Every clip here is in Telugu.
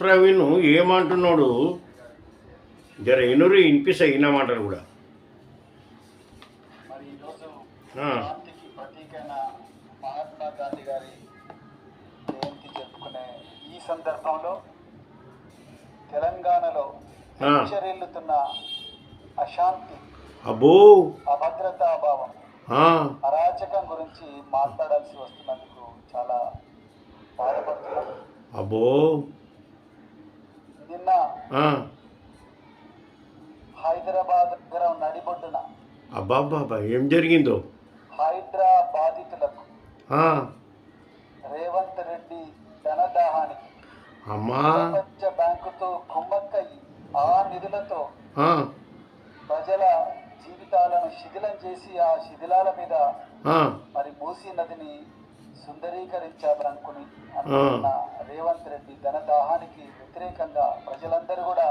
ప్రవీణ్ ఏమంటున్నాడు? జర ఎనురు వినిపిస్తాయి ఇన్న మాటలు కూడా. మహాత్మా గాంధీ గారి జయంతి జరుపుకునే ఈ సందర్భంలో తెలంగాణలో. చెరిల్లుతున్న అశాంతి అబ్బో. అభద్రతా అభావం అరాచకం గురించి మాట్లాడాల్సి వస్తున్నందుకు చాలా బాధపడుతున్నాం అబ్బో. నిన్న హైదరాబాద్ దగ్గర నడిబొడ్డున ఏం జరిగిందో? బాధితులకు ఆ, రేవంత్ రెడ్డి ధనదాహానికి అమ్మా. ప్రపంచ బ్యాంకుతో కుమ్మక్కయి ఆ నిధులతో ప్రజల జీవితాలను శిథిలం చేసి ఆ శిథిలాల మీద మరి మూసీ నదిని సుందరీకరించాలనుకుని రేవంత్ రెడ్డి ధనదాహానికి వ్యతిరేకంగా ప్రజలందరూ కూడా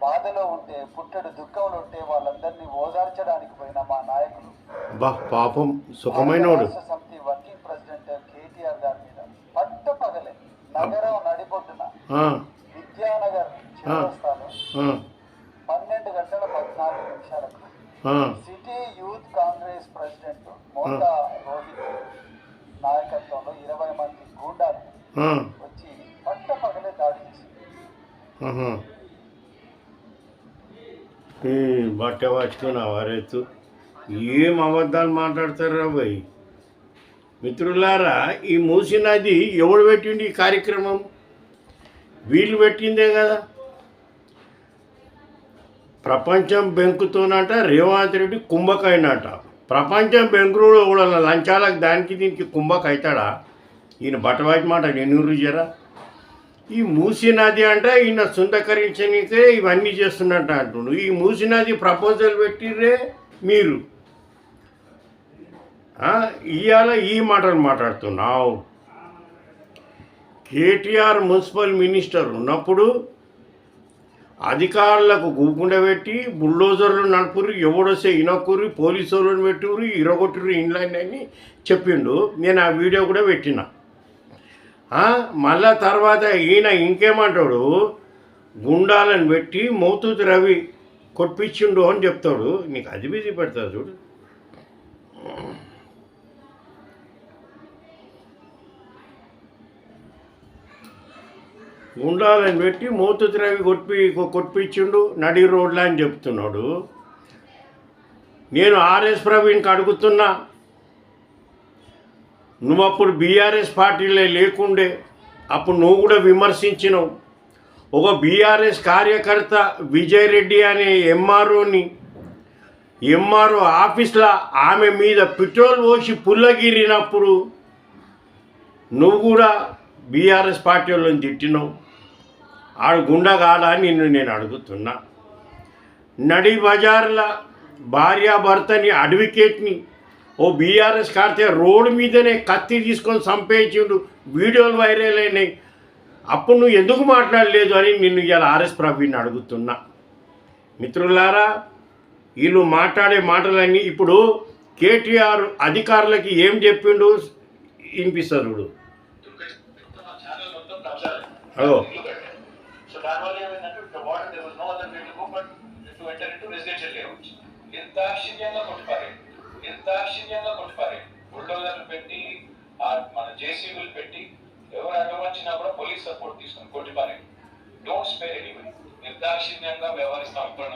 బాధలో ఉంటే పుట్టెడు దుఃఖంలో ఉంటే వాళ్ళందరినీ ఓదార్చడానికి పోయిన మా నాయకులు. పాపం రాష్ట్ర సమితి వర్కింగ్ ప్రెసిడెంట్ కేటీఆర్ గారి మీద పట్ట పగలే. నగరం నడిబొడ్డున ఆ, విద్యానగర్ పన్నెండు గంటల పద్నాలుగు నిమిషాలకు city youth Congress president Motha Rohit నాయకత్వంలో ఇరవై మంది గూండాలు బట్ట పట్టుకుని వారెత్తు ఏం అబద్ధాలు మాట్లాడతారు భయ్ మిత్రులారా ఈ మూసి నది ఎవడు పెట్టిండి ఈ కార్యక్రమం? వీళ్ళు పెట్టిందే కదా. ప్రపంచం బెంకుతోనట రేవంత్ రెడ్డి కుంభకైనట. ప్రపంచం బెంకులో కూడా లంచాలకు దానికి దీనికి కుంభక అవుతాడా ఈయన బట్టవాటి మాట నెన్నూరు జరా ఈ మూసీ నది అంటే ఈయన సుందకరించనికే ఇవన్నీ చేస్తున్నట్టు అంటుండు. ఈ మూసీ నది ప్రపోజల్ పెట్టిర్రే మీరు. ఇవాళ ఈ మాటలు మాట్లాడుతున్నావు. కేటీఆర్ మున్సిపల్ మినిస్టర్ ఉన్నప్పుడు అధికారులకు గూకుండా పెట్టి బుల్డోజర్లు నడుపురు ఎవడొస్తే ఇనక్కురు పోలీసు వాళ్ళని పెట్టురు ఇరగొట్టురు ఇండ్లని అని చెప్పిండు నేను ఆ వీడియో కూడా పెట్టిన. మళ్ళా తర్వాత ఈయన ఇంకేమంటాడు? గుండాలను పెట్టి మౌతూత్ రవి కొట్టించిండు అని చెప్తాడు. నీకు అది బిజీ పెడతాడు చూడు. గుండాలను పెట్టి మౌతూత్ రవి కొట్టి కొట్టించిండు నడి రోడ్లా అని చెప్తున్నాడు. నేను ఆర్ఎస్ ప్రవీణ్కి అడుగుతున్నా నువ్వు అప్పుడు బీఆర్ఎస్ పార్టీలే లేకుండే అప్పుడు నువ్వు కూడా విమర్శించినావు. ఒక బీఆర్ఎస్ కార్యకర్త విజయ్ రెడ్డి అనే ఎంఆర్ఓని ఎంఆర్ఓ ఆఫీస్లో ఆమె మీద పెట్రోల్ పోసి పుల్లగిరినప్పుడు నువ్వు కూడా బీఆర్ఎస్ పార్టీ వాళ్ళని తిట్టినావు. ఆడు గుండా కాదా నిన్ను నేను అడుగుతున్నా. నడి బజార్ల భార్యాభర్తని అడ్వకేట్ని ఓ బీఆర్ఎస్ కార్తే రోడ్డు మీదనే కత్తి తీసుకొని చంపేసిండు. వీడియోలు వైరల్ అయినాయి. అప్పుడు నువ్వు ఎందుకు మాట్లాడలేదు అని నిన్ను ఇవాళ ఆర్ఎస్ ప్రవీణ్ అడుగుతున్నా. మిత్రులారా వీళ్ళు మాట్లాడే మాటలన్నీ ఇప్పుడు కేటీఆర్ అధికారులకి ఏం చెప్పిండు? వినిపిస్తారు ఆశ్చర్యంగా కొట్టిపారేది ఎంత ఆశ్చర్యంగా కొట్టిపారేది బుల్డోజర్లు పెట్టి ఆ మన జేసీబీలు పెట్టి ఎవరు అడ్డం వచ్చినా కూడా పోలీస్ సపోర్ట్ తీసుకుని కొట్టిపారేది డోంట్ స్పేర్ ఎనీవే నిర్దాక్షిణ్యంగా వ్యవహరిస్తాం ఇప్పటి